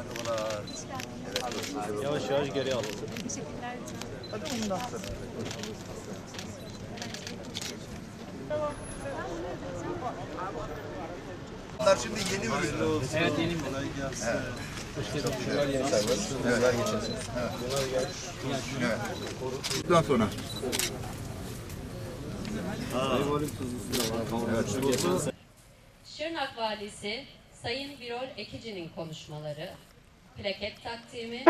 Merhabalar. Yavaş yavaş geri al. Teşekkürler. Hadi sonra. Bunlar şimdi yeni ürün. Evet yeni mi? Bundan sonra. Şırnak Valisi Sayın Birol Ekici'nin konuşmaları, plaket takdimi,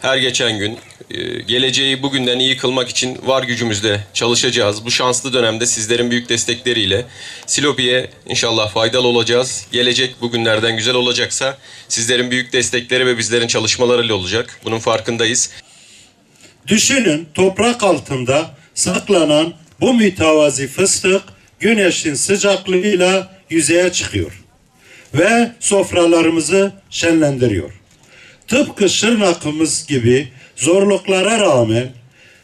Her geçen gün e, geleceği bugünden iyi kılmak için var gücümüzle çalışacağız. Bu şanslı dönemde sizlerin büyük destekleriyle Silopi'ye inşallah faydalı olacağız. Gelecek bugünlerden güzel olacaksa sizlerin büyük destekleri ve bizlerin çalışmalarıyla olacak. Bunun farkındayız. Düşünün toprak altında saklanan bu mütevazi fıstık güneşin sıcaklığıyla yüzeye çıkıyor ve sofralarımızı şenlendiriyor. Tıpkı Şırnak'ımız gibi zorluklara rağmen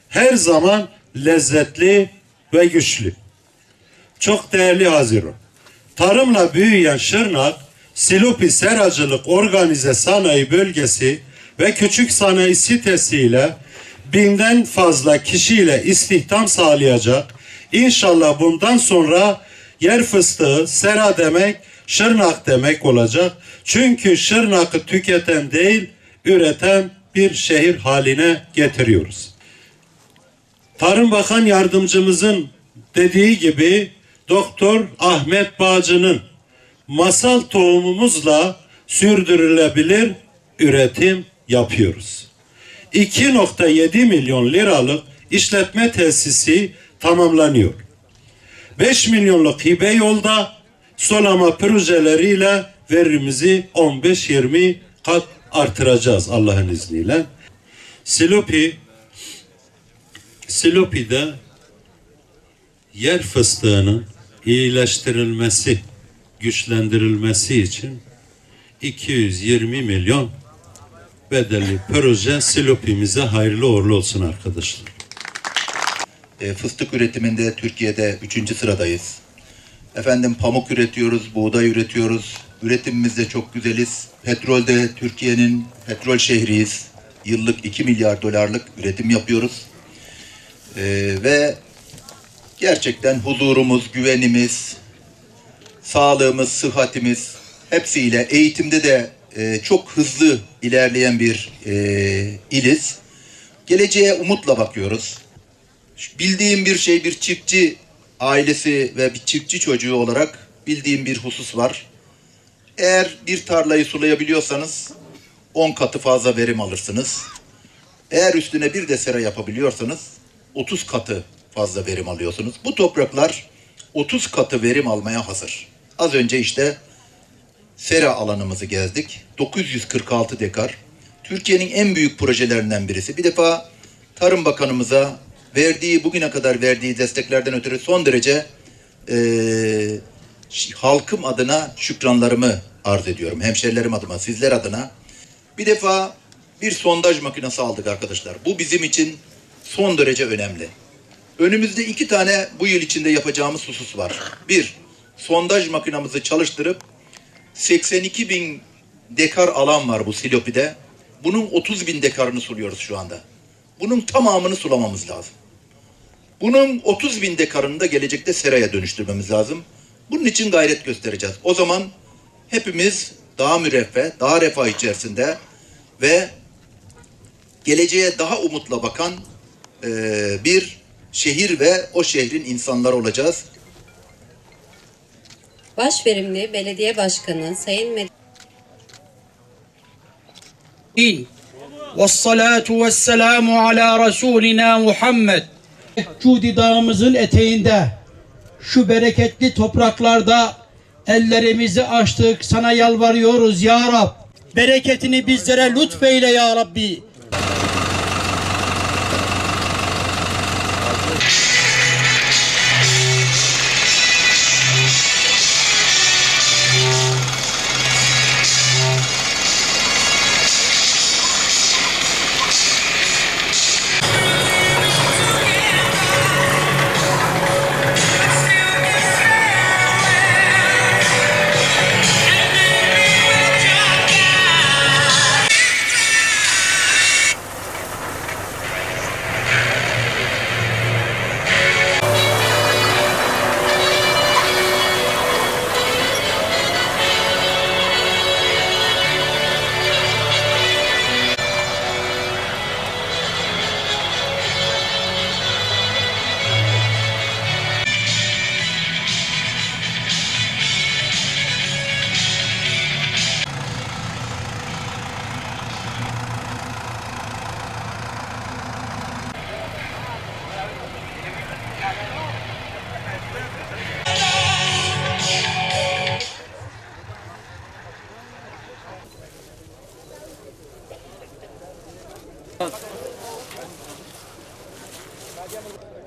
her zaman lezzetli ve güçlü. Çok değerli Haziran. Tarımla büyüyen Şırnak, Silopi Seracılık Organize Sanayi Bölgesi ve Küçük Sanayi sitesiyle binden fazla kişiyle istihdam sağlayacak. İnşallah bundan sonra yer fıstığı, sera demek, Şırnak demek olacak. Çünkü Şırnak'ı tüketen değil, üreten bir şehir haline getiriyoruz. Tarım Bakan Yardımcımızın dediği gibi Doktor Ahmet Bağcı'nın masal tohumumuzla sürdürülebilir üretim yapıyoruz. 2.7 milyon liralık işletme tesisi tamamlanıyor. 5 milyonluk hibe yolda sulama projeleriyle verimizi 15-20 kat artıracağız Allah'ın izniyle. Silopi Silopi'de yer fıstığının iyileştirilmesi, güçlendirilmesi için 220 milyon bedelli proje Silopi'mize hayırlı uğurlu olsun arkadaşlar. E, fıstık üretiminde Türkiye'de üçüncü sıradayız. Efendim pamuk üretiyoruz, buğday üretiyoruz. Üretimimizde çok güzeliz. Petrolde Türkiye'nin petrol şehriyiz. Yıllık 2 milyar dolarlık üretim yapıyoruz. E, ve gerçekten huzurumuz, güvenimiz, sağlığımız, sıhhatimiz hepsiyle eğitimde de e, çok hızlı ilerleyen bir e, iliz. Geleceğe umutla bakıyoruz. Bildiğim bir şey bir çiftçi ailesi ve bir çiftçi çocuğu olarak bildiğim bir husus var. Eğer bir tarlayı sulayabiliyorsanız 10 katı fazla verim alırsınız. Eğer üstüne bir de sera yapabiliyorsanız 30 katı fazla verim alıyorsunuz. Bu topraklar 30 katı verim almaya hazır. Az önce işte sera alanımızı gezdik. 946 dekar. Türkiye'nin en büyük projelerinden birisi. Bir defa Tarım Bakanımıza verdiği bugüne kadar verdiği desteklerden ötürü son derece ş- halkım adına şükranlarımı arz ediyorum. Hemşerilerim adına, sizler adına. Bir defa bir sondaj makinesi aldık arkadaşlar. Bu bizim için son derece önemli. Önümüzde iki tane bu yıl içinde yapacağımız husus var. Bir, sondaj makinamızı çalıştırıp 82 bin dekar alan var bu Silopi'de. Bunun 30 bin dekarını suluyoruz şu anda. Bunun tamamını sulamamız lazım. Bunun 30 bin dekarını da gelecekte seraya dönüştürmemiz lazım. Bunun için gayret göstereceğiz. O zaman hepimiz daha müreffeh, daha refah içerisinde ve geleceğe daha umutla bakan bir şehir ve o şehrin insanları olacağız. Başverimli Belediye Başkanı Sayın Med والصلاة والسلام على رسولنا محمد Cudi dağımızın eteğinde şu bereketli topraklarda ellerimizi açtık sana yalvarıyoruz ya Rab. Bereketini bizlere lütfeyle ya Rabbi. Gel gel.